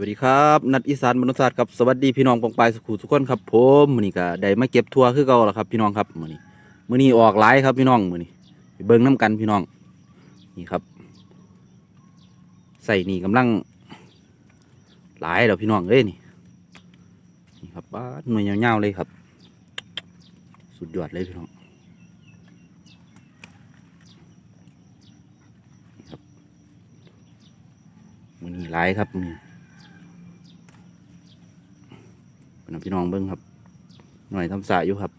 วัสดีครับ นัดอีสานมนุษย์ศาสตร์ครับสวัสดีพี่น้องปองปายสุขุทุกคนครับผมมือนี้ก็ได้มาเก็บทัวร์คือเก่าแล้วครับ พี่น้องครับมือนี้มือนี้ออกหลายครับพี่น้องมือนี้เบิ่งน้กันพี่น้องนี่ครับ ใส่นี่กำลังหลายแล้วพี่น้องเอ้ยนี่นี่ครับบ้าหน่วยยาวๆเลยครับ สุดยอดเลยพี่น้องครับมือนี้หลายครับมือนี้ เป็น พี่น้องเบิ้งครับ หน่อยทำสายอยู่ครับ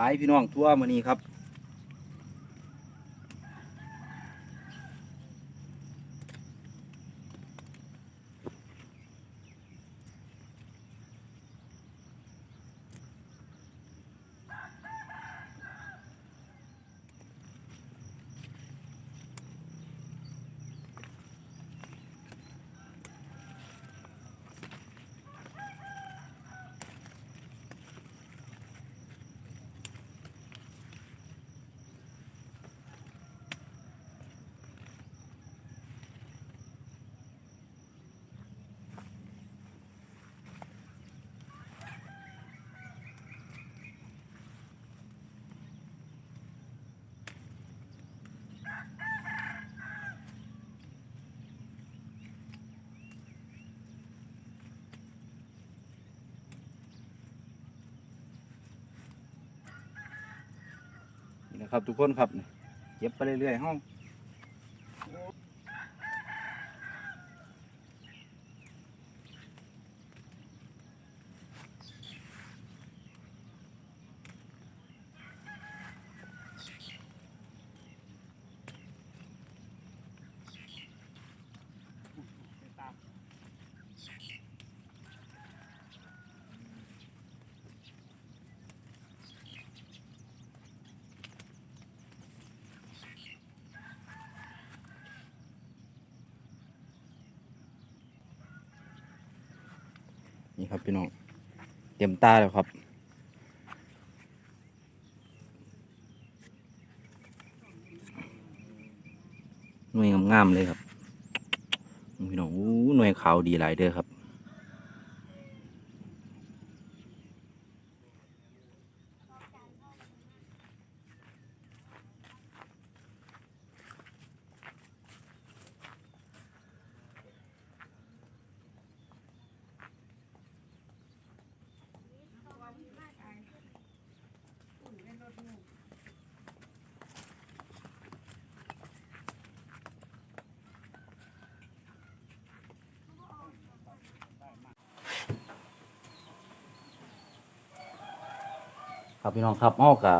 หลายพี่น้องทั่วมือนี้ครับ นะครับ ทุกคนครับเก็บไปเรื่อยๆห้อง นี่ครับพี่น้องเตรียมตาแล้วครับหน่วยงามๆเลยครับพี่น้องหน่วยขาวดีหลายเด้อครับ ครับพี่น้องครับห้อกะ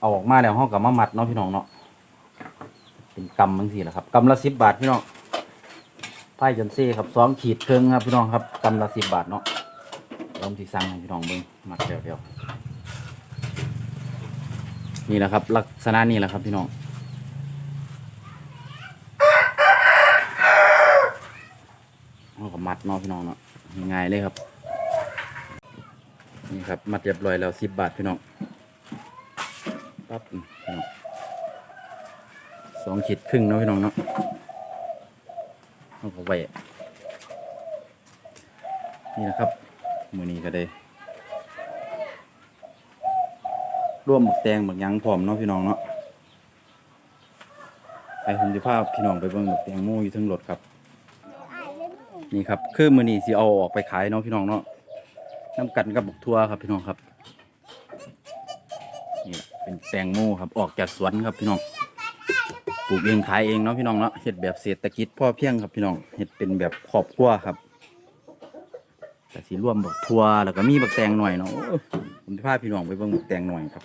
เอาออกมาแล้วห้อกะมามัดเนาะพี่น้องเนาะเป็นกำมังสี่แหละครับกำละสิบบาทพี่น้องไพ่จนเซ่ครับสองขีดเครื่องครับพี่น้องครับกำละสิบบาทเนาะลองที่สั่งให้พี่น้องเบิ้งมัดเดียวเดียวนี่แหละครับ ลักษณะนี้แหละครับพี่น้องเอากับมัดเนาะพี่น้องเนาะง่ายเลยครับ นี่ครับมัดเรียบร้อยแล้วสิบบาทพี่น้องปั๊บพี่น้องสองขีดครึ่งเนาะพี่น้องเนาะเอาเข้าไปนี่นะครับ มือนี้ก็ได้ร่วมหมึกแตงหมึกยังพร้อมเนาะพี่น้องเนาะไปผมจะพาพี่น้องไปเบิ่งหมึกแตงโมอยู่ทั้งรถครับ นี่ครับ คือมือนี้สิเอาออกไปขายเนาะพี่น้องเนาะ น้ำกันกับบุกทัวครับพี่น้องครับนี่เป็นแตงโมครับออกจากสวนครับพี่น้องปลูกเองขายเองเนาะพี่น้องเนาะเฮ็ดแบบเศรษฐกิจพ่อเพียงครับพี่น้องเฮ็ดเป็นแบบครอบครัวครับแต่สิร่วมบักทัวแล้วก็มีบักแตงหน่อยเนาะผมจะพาพี่น้องไปเบิ่งบักแตงหน่อยครับ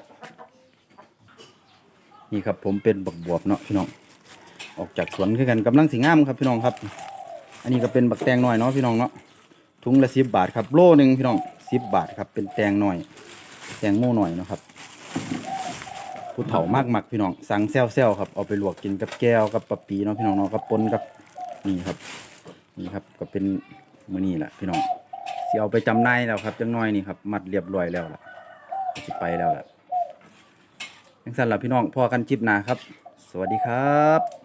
นี่ครับผมเป็นบักบวบเนาะพี่น้องออกจากสวนคือกันกำลังสิงามครับพี่น้องครับ อันนี้ก็เป็นบักแตงหน่อยเนาะพี่น้องเนาะถุงละสิบบาทครับโลหนึ่งพี่น้อง สิบบาทครับ เป็นแตงหน่อย แตงโม่หน่อยนะครับผู้เฒ่ามากมักพี่น้องสั่งแซวแซวครับเอาไปลวกกินกับแก้วกับปะปีเนาะพี่น้องเนาะกับปนกับนี่ครับ นี่ครับก็เป็นมือนี้แหละพี่น้องเสิเอาไปจำหน่ายแล้วครับจังน้อยนี่ครับมัดเรียบร้อยแล้วล่ะสิไปแล้วล่ะจังซั่นล่ะพี่น้องพอกันคลิปนาครับ สวัสดีครับ